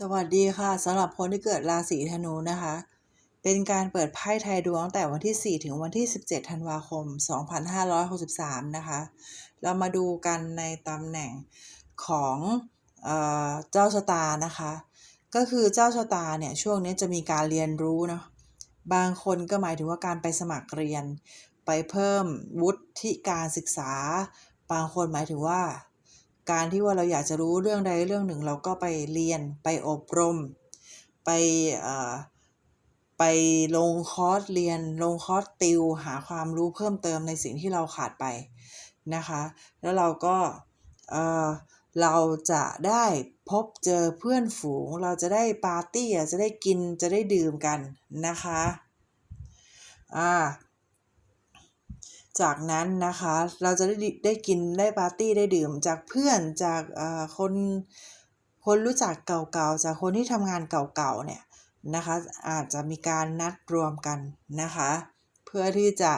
สวัสดีค่ะสำหรับคนที่เกิดราศีธนูนะคะ เป็นการเปิดไพ่ไทยดวงตั้งแต่วันที่ 4 ถึงวันที่ 17 ธันวาคม 2563 นะคะ เรามาดูกันในตำแหน่งของเออเจ้าชะตานะคะ ก็คือเจ้าชะตาเนี่ยช่วงนี้จะมีการเรียนรู้เนาะบางคนก็หมายถึงว่าการไปสมัครเรียน ไปเพิ่มวุฒิการศึกษา บางคนหมายถึงว่า การที่ว่าเราอยากจะรู้เรื่องใดเรื่องหนึ่งเราก็ไปเรียนไปอบรม ไปเอ่อไปลงคอร์สเรียน ลงคอร์สติวหาความรู้เพิ่มเติมในสิ่งที่เราขาดไปนะคะ แล้วเราก็เออเราจะได้พบเจอเพื่อนฝูง เราจะได้ปาร์ตี้จะได้กินจะได้ดื่มกันนะคะอ่า จากนั้นนะคะเราจะได้ได้กินได้ปาร์ตี้ได้ดื่มจากเพื่อนจากคนคนรู้จักเก่าๆจากคนที่ทำงานเก่าๆเนี่ยนะคะอาจจะมีการนัดรวมกันนะคะเพื่อที่จะ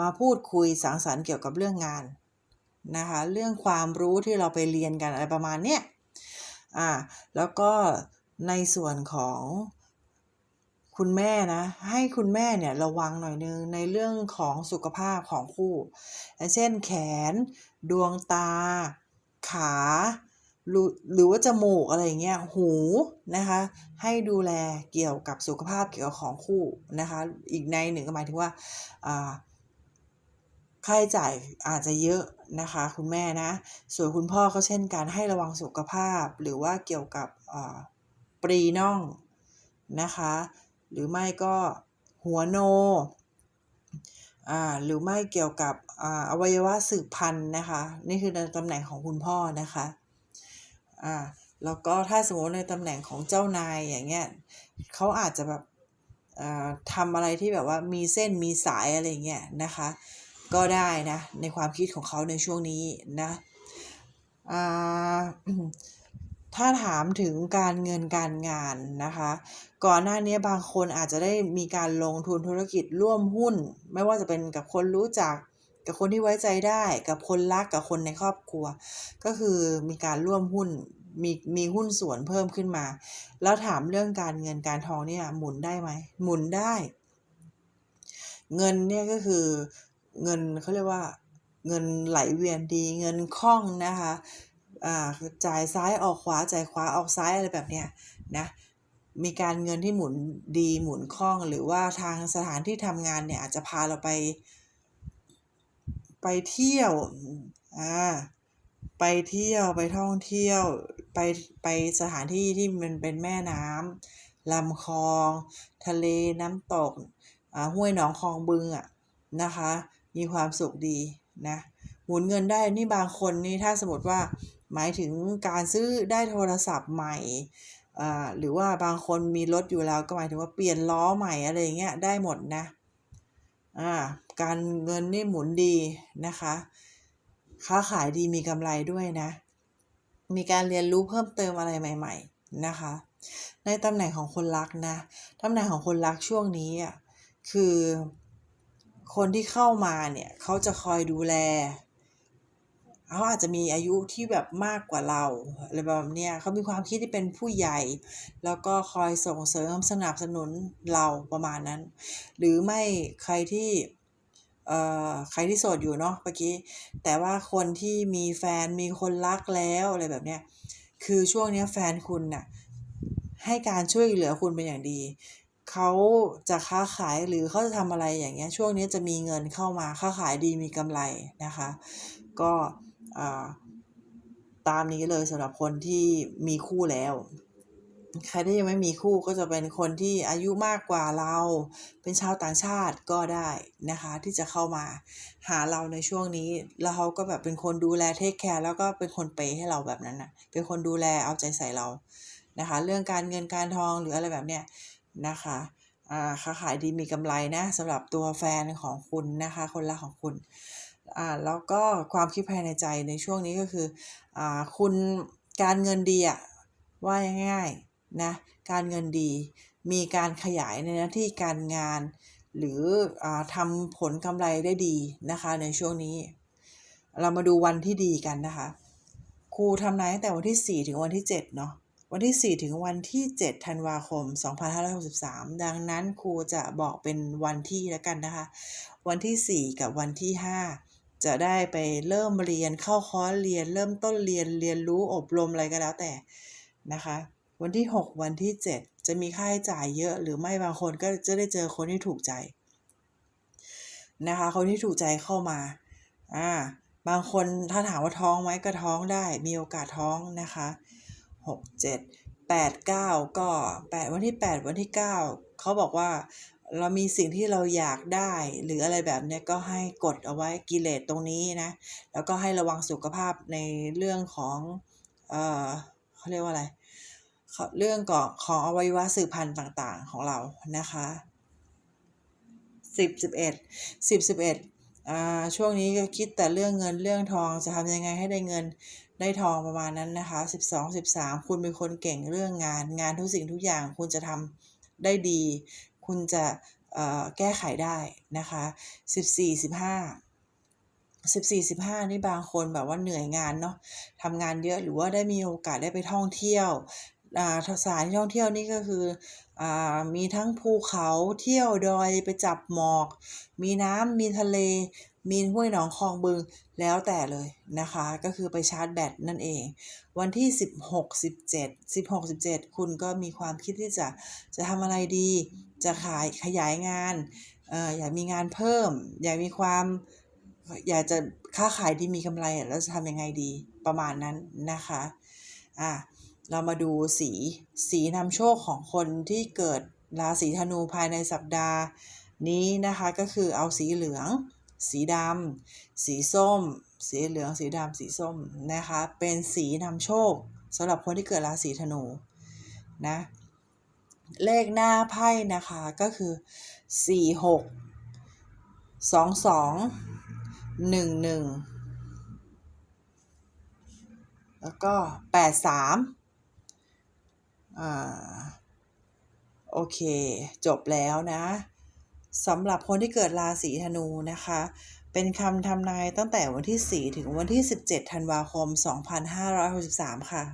มาพูดคุยสังสรรค์เกี่ยวกับเรื่องงานนะคะเรื่องความรู้ที่เราไปเรียนกันอะไรประมาณเนี้ยอ่าแล้วก็ในส่วนของ คุณแม่นะ ให้คุณแม่เนี่ยระวังหน่อยนึงในเรื่องของสุขภาพของคู่ เช่นแขน ดวงตา ขาหรือว่าจมูกอะไรเงี้ยหูนะคะ ให้ดูแลเกี่ยวกับสุขภาพเกี่ยวกับของคู่นะคะ อีกในหนึ่งก็หมายถึงว่าค่าใช้จ่ายอาจจะเยอะนะคะ คุณแม่นะ ส่วนคุณพ่อก็เช่นกันให้ระวังสุขภาพ หรือว่าเกี่ยวกับปรีน่องนะคะ หรือไม่ก็หัวโน่หรือไม่เกี่ยวกับออวัยวะสืบพันธุ์นะคะ นี่คือในตำแหน่งของคุณพ่อนะคะอ่าแล้วก็ถ้าสมมติในตำแหน่งของเจ้านายอย่างเงี้ยเขาอาจจะแบบทำอะไรที่แบบว่ามีเส้นมีสายอะไรเงี้ยนะคะ ก็ได้นะในความคิดของเขาในช่วงนี้นะถ้าถามถึงการเงินการงานนะคะ ก่อนหน้านี้บางคนอาจจะได้มีการลงทุนธุรกิจร่วมหุ้น ไม่ว่าจะเป็นกับคนรู้จักกับคนที่ไว้ใจได้ กับคนรักกับคนในครอบครัว ก็คือมีการร่วมหุ้นมีมีหุ้นส่วนเพิ่มขึ้นมา แล้วถามเรื่องการเงินการทองเนี่ยหมุนได้ไหมหมุนได้ เงินเนี่ยก็คือเงินเขาเรียกว่าเงินไหลเวียนดี เงินคล่องนะคะอ่าจ่ายซ้ายออกขวาจ่ายขวาออกซ้ายอะไรแบบเนี้ยนะ มีการเงินที่หมุนดีหมุนคล่อง หรือว่าทางสถานที่ทำงานเนี่ยอาจจะพาเราไป ไปเที่ยวอ่าไปเที่ยวไปท่องเที่ยวไปไปสถานที่ที่มันเป็นแม่น้ำลำคลอง ทะเลน้ำตกอ่าห้วยหนองคลองบึงอะนะคะ มีความสุขดีนะหมุนเงินได้นี่บางคนนี่ถ้าสมมติว่าหมายถึงการซื้อได้โทรศัพท์ใหม่ หรือว่าบางคนมีรถอยู่แล้วก็หมายถึงว่าเปลี่ยนล้อใหม่อะไรเงี้ยได้หมดนะอ่าการเงินนี่หมุนดีนะคะ ค้าขายดีมีกำไรด้วยนะ มีการเรียนรู้เพิ่มเติมอะไรใหม่ ๆนะคะ ในตำแหน่งของคนรักนะตำแหน่งของคนรักช่วงนี้อะคือคนที่เข้ามาเนี่ยเขาจะคอยดูแล เขาอาจจะมีอายุที่แบบมากกว่าเราอะไรแบบเนี้ยเขามีความคิดที่เป็นผู้ใหญ่ แล้วก็คอยส่งเสริมสนับสนุนเราประมาณนั้น หรือไม่ใครที่เอ่อใครที่โสดอยู่เนาะเมื่อกี้ แต่ว่าคนที่มีแฟนมีคนรักแล้วอะไรแบบเนี้ยคือช่วงเนี้ยแฟนคุณน่ะให้การช่วยเหลือคุณเป็นอย่างดีเขาจะค้าขายหรือเขาจะทำอะไรอย่างเงี้ยช่วงนี้จะมีเงินเข้ามาค้าขายดีมีกำไรนะคะ ก็ ตามนี้เลยสำหรับคนที่มีคู่แล้ว ใครที่ยังไม่มีคู่ก็จะเป็นคนที่อายุมากกว่าเรา เป็นชาวต่างชาติก็ได้นะคะ ที่จะเข้ามาหาเราในช่วงนี้ แล้วเขาก็แบบเป็นคนดูแลเทคแคร์แล้วก็เป็นคนเปย์ให้เราแบบนั้นน่ะเป็นคนดูแลเอาใจใส่เรานะคะ เรื่องการเงินการทองหรืออะไรแบบเนี้ยนะคะค้าขายดีมีกำไรนะสำหรับตัวแฟนของคุณนะคะ คนรักของคุณ อ่าแล้วก็ความคิดภายในใจในช่วงนี้ก็คืออ่าคุณการเงินดีอะว่าง่ายๆนะการเงินดีมีการขยายในหน้าที่การงาน หรืออ่าทำผลกำไรได้ดีนะคะในช่วงนี้ เรามาดูวันที่ดีกันนะคะ ครูทำนายตั้งแต่วันที่ 4 ถึงวันที่7เนาะวันที่ 4 ถึงวันที่ 7 ธันวาคม 2563 ดังนั้นครูจะบอกเป็นวันที่แล้วกันนะคะ วันที่ 4 กับวันที่ 5 จะได้ไปเริ่มเรียนเข้าคอร์สเรียน เริ่มต้นเรียนเรียนรู้อบรมอะไรก็แล้วแต่นะคะ วันที่ 6 วันที่ 7 จะมีค่าใช้จ่ายเยอะ หรือไม่บางคนก็จะได้เจอคนที่ถูกใจนะคะ คนที่ถูกใจเข้ามาอ่าบางคนถ้าถามว่าท้องไหมก็ท้องได้ มีโอกาสท้องนะคะหกเจ็ดแปดเก้าก็แปดวันที่แปดวันที่เก้าเขาบอกว่า เรามีสิ่งที่เราอยากได้ หรืออะไรแบบเนี้ยก็ให้กดเอาไว้กิเลสตรงนี้นะแล้วก็ให้ระวังสุขภาพในเรื่องของเอ่อเขาเรียกว่าอะไรเรื่องของของอวัยวะสืบพันธุ์ต่างๆของเรานะคะสิบสิบเอ็ดสิบสิบเอ็ดอ่าช่วงนี้ก็คิดแต่เรื่องเงินเรื่องทองจะทำยังไงให้ได้เงินได้ทองประมาณนั้นนะคะ12 13คุณเป็นคนเก่งเรื่องงาน งานทุกสิ่งทุกอย่างคุณจะทำได้ดี คุณจะแก้ไขได้นะคะ14 15 14 15นี่บางคนแบบว่าเหนื่อยงานเนาะทำงานเยอะหรือว่าได้มีโอกาสได้ไปท่องเที่ยว สถานที่ท่องเที่ยวนี่ก็คืออ่ามีทั้งภูเขาเที่ยวดอยไปจับหมอก มีน้ำมีทะเล มีห้วยหนองคลองบึงแล้วแต่เลยนะคะ ก็คือไปชาร์จแบตนั่นเอง วันที่ 16 17 16 17 คุณก็มีความคิดที่จะจะทำอะไรดี จะขายขยายงานเอออยากมีงานเพิ่ม อยากมีความอยากจะค้าขายดีมีกำไรแล้วจะทำยังไงดีประมาณนั้นนะคะอะ เรามาดูสี สีนำโชคของคนที่เกิดราศีธนูภายในสัปดาห์ นี้นะคะก็คือเอาสีเหลือง สีดำสีส้ม สีเหลือง สีดำสีส้มนะคะเป็นสีนำโชคสำหรับคนที่เกิดราศีธนูนะเลขหน้าไพ่นะคะก็คือ 4 6 2 2 1 1 แล้วก็ 8 3 อ่าโอเค จบแล้วนะสำหรับคนที่เกิดราศีธนูนะคะ เป็นคำทำนายตั้งแต่วันที่ 4 ถึงวันที่ 17 ธันวาคม 2563 ค่ะ